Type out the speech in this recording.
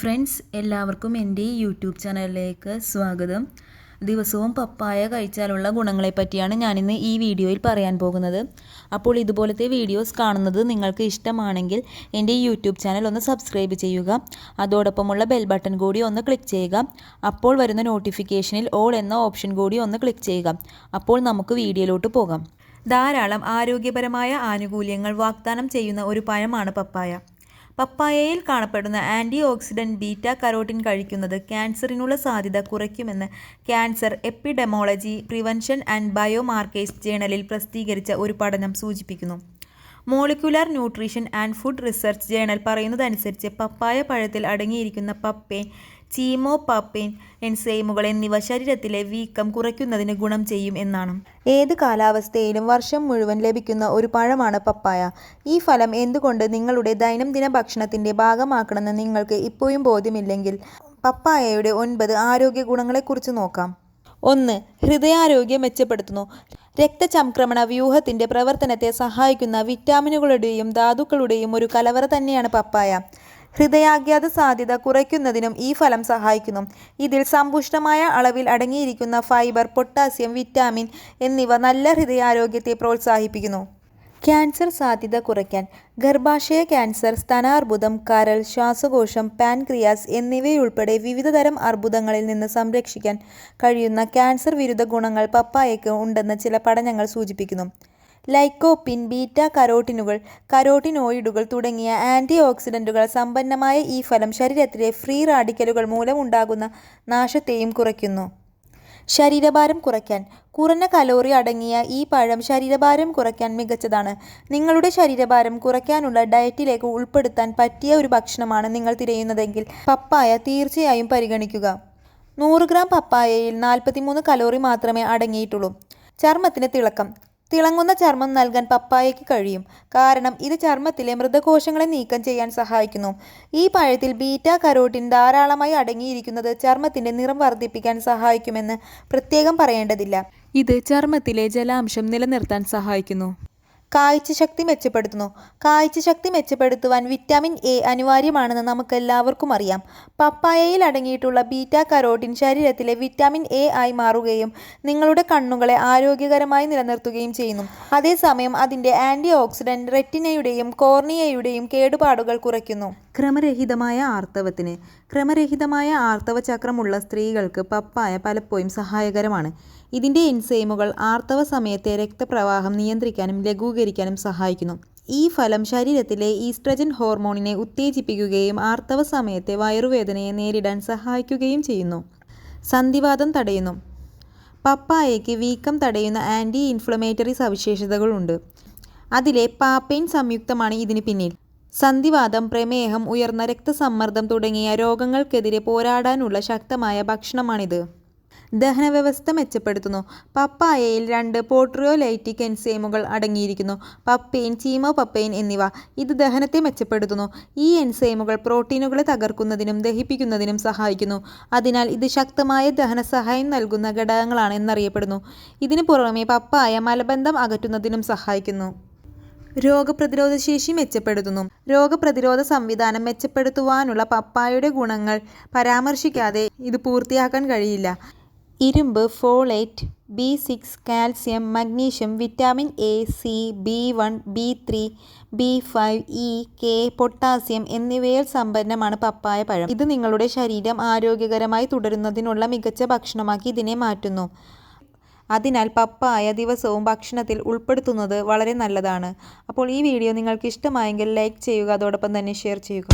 Friends എല്ലാവർക്കും എന്റെ YouTube ചാനലിലേക്ക് സ്വാഗതം. ദിവസവും പപ്പായ കഴിച്ചാലുള്ള ഗുണങ്ങളെ പറ്റിയാണ് ഞാനിന്ന് ഈ വീഡിയോയിൽ പറയാൻ പോകുന്നത്. അപ്പോൾ ഇതുപോലത്തെ വീഡിയോസ് കാണുന്നത് നിങ്ങൾക്ക് ഇഷ്ടമാണെങ്കിൽ എന്റെ യൂട്യൂബ് ചാനൽ ഒന്ന് സബ്സ്ക്രൈബ് ചെയ്യുക. അതോടൊപ്പമുള്ള ബെൽ ബട്ടൺ കൂടി ഒന്ന് ക്ലിക്ക് ചെയ്യുക. അപ്പോൾ വരുന്ന നോട്ടിഫിക്കേഷനിൽ ഓൾ എന്ന ഓപ്ഷൻ കൂടി ഒന്ന് ക്ലിക്ക് ചെയ്യുക. അപ്പോൾ നമുക്ക് വീഡിയോയിലോട്ട് പോകാം. ധാരാളം ആരോഗ്യപരമായ ആനുകൂല്യങ്ങൾ വാഗ്ദാനം ചെയ്യുന്ന ഒരു പഴമാണ് പപ്പായ. പപ്പായയിൽ കാണപ്പെടുന്ന ആന്റി ഓക്സിഡന്റ് ബീറ്റ കരോട്ടിൻ കഴിക്കുന്നത് ക്യാൻസറിനുള്ള സാധ്യത കുറയ്ക്കുമെന്ന് cancer epidemiology prevention and biomarkers ജേണലിൽ പ്രസിദ്ധീകരിച്ച ഒരു പഠനം സൂചിപ്പിക്കുന്നു. Molecular nutrition and food research journal പറയുന്നതനുസരിച്ച് പപ്പായ പഴത്തിൽ അടങ്ങിയിരിക്കുന്ന പപ്പേൻ ചീമോ പപ്പേൻ എൻസൈമുകൾ എന്നിവ ശരീരത്തിലെ വീക്കം കുറയ്ക്കുന്നതിന് ഗുണം ചെയ്യും എന്നാണ്. ഏത് കാലാവസ്ഥയിലും വർഷം മുഴുവൻ ലഭിക്കുന്ന ഒരു പഴമാണ് പപ്പായ. ഈ ഫലം എന്തുകൊണ്ട് നിങ്ങളുടെ ദൈനംദിന ഭക്ഷണത്തിന്റെ ഭാഗമാക്കണമെന്ന് നിങ്ങൾക്ക് ഇപ്പോഴും ബോധ്യമില്ലെങ്കിൽ? പപ്പായയുടെ ഒൻപത് ആരോഗ്യ ഗുണങ്ങളെക്കുറിച്ച് നോക്കാം. ഒന്ന് ഹൃദയാരോഗ്യം മെച്ചപ്പെടുത്തുന്നു. രക്തചംക്രമണ വ്യൂഹത്തിന്റെ പ്രവർത്തനത്തെ സഹായിക്കുന്ന വിറ്റാമിനുകളുടെയും ധാതുക്കളുടെയും ഒരു കലവറ തന്നെയാണ് പപ്പായ. ഹൃദയാഘാത സാധ്യത കുറയ്ക്കുന്നതിനും ഈ ഫലം സഹായിക്കുന്നു. ഇതിൽ സമ്പുഷ്ടമായ അളവിൽ അടങ്ങിയിരിക്കുന്ന ഫൈബർ പൊട്ടാസ്യം വിറ്റാമിൻ എന്നിവ നല്ല ഹൃദയാരോഗ്യത്തെ പ്രോത്സാഹിപ്പിക്കുന്നു. ക്യാൻസർ സാധ്യത കുറയ്ക്കാൻ ഗർഭാശയ ക്യാൻസർ സ്തനാർബുദം കരൾ ശ്വാസകോശം പാൻക്രിയാസ് എന്നിവയുൾപ്പെടെ വിവിധതരം അർബുദങ്ങളിൽ നിന്ന് സംരക്ഷിക്കാൻ കഴിയുന്ന ക്യാൻസർ വിരുദ്ധ ഗുണങ്ങൾ പപ്പായയ്ക്ക് ഉണ്ടെന്ന് ചില പഠനങ്ങൾ സൂചിപ്പിക്കുന്നു. ലൈക്കോപ്പിൻ ബീറ്റ കരോട്ടിനുകൾ കരോട്ടിനോയിഡുകൾ തുടങ്ങിയ ആന്റി ഓക്സിഡന്റുകൾ സമ്പന്നമായ ഈ ഫലം ശരീരത്തിലെ ഫ്രീ റാഡിക്കലുകൾ മൂലമുണ്ടാകുന്ന നാശത്തെയും കുറയ്ക്കുന്നു. ശരീരഭാരം കുറയ്ക്കാൻ. കുറഞ്ഞ കലോറി അടങ്ങിയ ഈ പഴം ശരീരഭാരം കുറയ്ക്കാൻ മികച്ചതാണ്. നിങ്ങളുടെ ശരീരഭാരം കുറയ്ക്കാനുള്ള ഡയറ്റിലേക്ക് ഉൾപ്പെടുത്താൻ പറ്റിയ ഒരു ഭക്ഷണമാണ് നിങ്ങൾ തിരയുന്നതെങ്കിൽ പപ്പായ തീർച്ചയായും പരിഗണിക്കുക. നൂറ് ഗ്രാം പപ്പായയിൽ നാൽപ്പത്തിമൂന്ന് കലോറി മാത്രമേ അടങ്ങിയിട്ടുള്ളൂ. ചർമ്മത്തിന് തിളക്കം. തിളങ്ങുന്ന ചർമ്മം നൽകാൻ പപ്പായയ്ക്ക് കഴിയും. കാരണം ഇത് ചർമ്മത്തിലെ മൃതകോശങ്ങളെ നീക്കം ചെയ്യാൻ സഹായിക്കുന്നു. ഈ പഴത്തിൽ ബീറ്റ കരോട്ടിൻ ധാരാളമായി അടങ്ങിയിരിക്കുന്നത് ചർമ്മത്തിന്റെ നിറം വർദ്ധിപ്പിക്കാൻ സഹായിക്കുമെന്ന് പ്രത്യേകം പറയേണ്ടതില്ല. ഇത് ചർമ്മത്തിലെ ജലാംശം നിലനിർത്താൻ സഹായിക്കുന്നു. കാഴ്ചശക്തി മെച്ചപ്പെടുത്തുന്നു. കാഴ്ചശക്തി മെച്ചപ്പെടുത്തുവാൻ വിറ്റാമിൻ എ അനിവാര്യമാണെന്ന് നമുക്ക് എല്ലാവർക്കും അറിയാം. പപ്പായയിൽ അടങ്ങിയിട്ടുള്ള ബീറ്റ കരോട്ടിൻ ശരീരത്തിലെ വിറ്റാമിൻ എ ആയി മാറുകയും നിങ്ങളുടെ കണ്ണുകളെ ആരോഗ്യകരമായി നിലനിർത്തുകയും ചെയ്യുന്നു. അതേസമയം അതിന്റെ ആന്റി ഓക്സിഡന്റ് റെറ്റിനയുടെയും കോർണിയയുടെയും കേടുപാടുകൾ കുറയ്ക്കുന്നു. ക്രമരഹിതമായ ആർത്തവത്തിന് ക്രമരഹിതമായ ആർത്തവ ചക്രമുള്ള സ്ത്രീകൾക്ക് പപ്പായ പലപ്പോഴും സഹായകരമാണ്. ഇതിന്റെ എൻസൈമുകൾ ആർത്തവ സമയത്തെ രക്തപ്രവാഹം നിയന്ത്രിക്കാനും ലഘൂകരിക്കാനും സഹായിക്കുന്നു. ഈ ഫലം ശരീരത്തിലെ ഈസ്ട്രജൻ ഹോർമോണിനെ ഉത്തേജിപ്പിക്കുകയും ആർത്തവ സമയത്തെ വയറുവേദനയെ നേരിടാൻ സഹായിക്കുകയും ചെയ്യുന്നു. സന്ധിവാദം തടയുന്നു. പപ്പായയ്ക്ക് വീക്കം തടയുന്ന ആന്റി ഇൻഫ്ലമേറ്ററി സവിശേഷതകളുണ്ട്. അതിലെ പാപ്പൈൻ സംയുക്തമാണ് ഇതിന് പിന്നിൽ. സന്ധിവാദം പ്രമേഹം ഉയർന്ന രക്തസമ്മർദ്ദം തുടങ്ങിയ രോഗങ്ങൾക്കെതിരെ പോരാടാനുള്ള ശക്തമായ ഭക്ഷണമാണിത്. ദഹനവ്യവസ്ഥ മെച്ചപ്പെടുത്തുന്നു. പപ്പായയിൽ രണ്ട് പോട്രിയോലൈറ്റിക് എൻസൈമുകൾ അടങ്ങിയിരിക്കുന്നു. പപ്പെയിൻ ചീമോ പപ്പെയിൻ എന്നിവ ഇത് ദഹനത്തെ മെച്ചപ്പെടുത്തുന്നു. ഈ എൻസൈമുകൾ പ്രോട്ടീനുകളെ തകർക്കുന്നതിനും ദഹിപ്പിക്കുന്നതിനും സഹായിക്കുന്നു. അതിനാൽ ഇത് ശക്തമായ ദഹന സഹായം നൽകുന്ന ഘടകങ്ങളാണ് എന്നറിയപ്പെടുന്നു. ഇതിനു പുറമെ പപ്പായ മലബന്ധം അകറ്റുന്നതിനും സഹായിക്കുന്നു. രോഗപ്രതിരോധ ശേഷി മെച്ചപ്പെടുത്തുന്നു. രോഗപ്രതിരോധ സംവിധാനം മെച്ചപ്പെടുത്തുവാനുള്ള പപ്പായയുടെ ഗുണങ്ങൾ പരാമർശിക്കാതെ ഇത് പൂർത്തിയാക്കാൻ കഴിയില്ല. ഇരുമ്പ് folate B six calcium magnesium vitamin A C B one B three B five E K potassium എന്നിവയിൽ സമ്പന്നമാണ് പപ്പായ പഴം. ഇത് നിങ്ങളുടെ ശരീരം ആരോഗ്യകരമായി തുടരുന്നതിനുള്ള മികച്ച ഭക്ഷണമാക്കി ഇതിനെ മാറ്റുന്നു. അതിനാൽ പപ്പായ ദിവസവും ഭക്ഷണത്തിൽ ഉൾപ്പെടുത്തുന്നത് വളരെ നല്ലതാണ്. അപ്പോൾ ഈ വീഡിയോ നിങ്ങൾക്ക് ഇഷ്ടമായെങ്കിൽ ലൈക്ക് ചെയ്യുക അതോടൊപ്പം തന്നെ ഷെയർ ചെയ്യുക.